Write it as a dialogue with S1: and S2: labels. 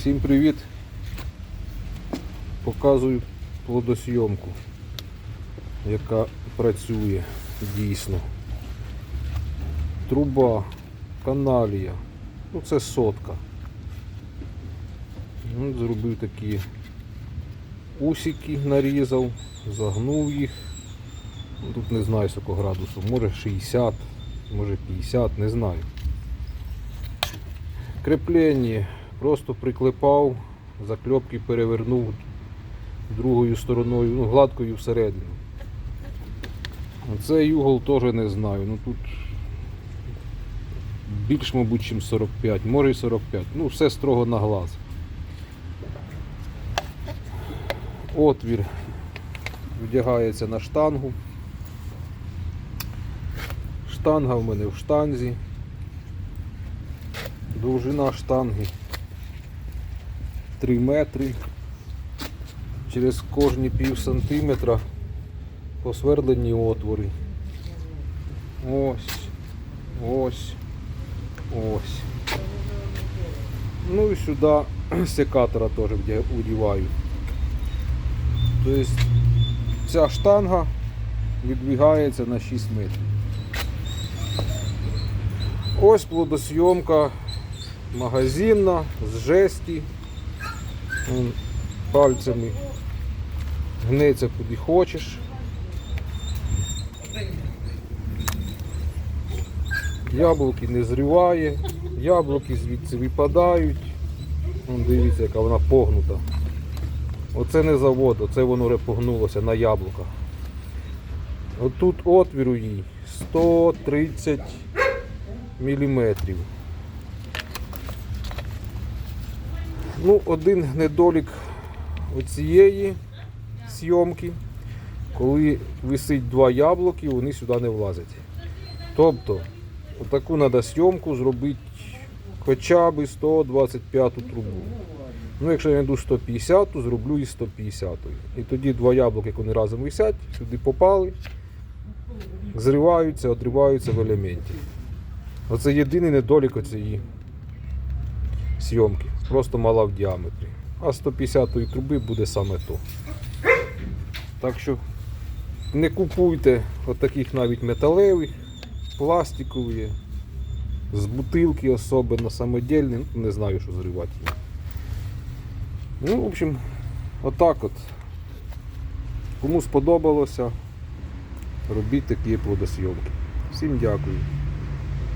S1: Всім привіт! Показую плодосйомку, яка працює дійсно. Труба, каналія, ну це сотка. Ну, Зробив такі усики, нарізав, загнув їх. Ну, Тут не знаю скільки градусів, може 60, може 50, не знаю. Креплення просто приклепав, закльопки перевернув другою стороною, ну, гладкою всередину. Цей угол теж не знаю. Ну тут більш, мабуть, ніж 45, може і 45. Ну, все строго на глаз. Отвір вдягається на штангу. Штанга в мене в штанзі. Довжина штанги 3 метри. Через кожні пів сантиметра посвердлені отвори. Ось, ось, ось. Ну і сюди секатора теж вдіваю. Тобто ця штанга відбігається на 6 метрів. Ось плодосйомка магазинна з жесті. Пальцями гнеться куди хочеш. Яблуки не зриває, яблуки звідси випадають. Дивіться, яка вона погнута. Оце не завод, оце воно вже погнулося на яблуках. Отут отвір у їй 130 міліметрів. Ну, один недолік оцієї зйомки, коли висить два яблуки, вони сюди не влазять. Тобто, отаку треба зйомку зробити хоча б 125 трубу. Ну, якщо я знайду 150, то зроблю і 150. І тоді два яблуки, як вони разом висять, сюди попали, зриваються, отриваються в елементі. Оце єдиний недолік цієї зйомки. Просто мала в діаметрі. А 150-ї труби буде саме то. Так що не купуйте отаких навіть металевих, пластикові, з бутилки особливо самодільні, не знаю, що зривати. Ну, в общем, отак от. Кому сподобалося, робіть такі плодосйомки. Всім дякую.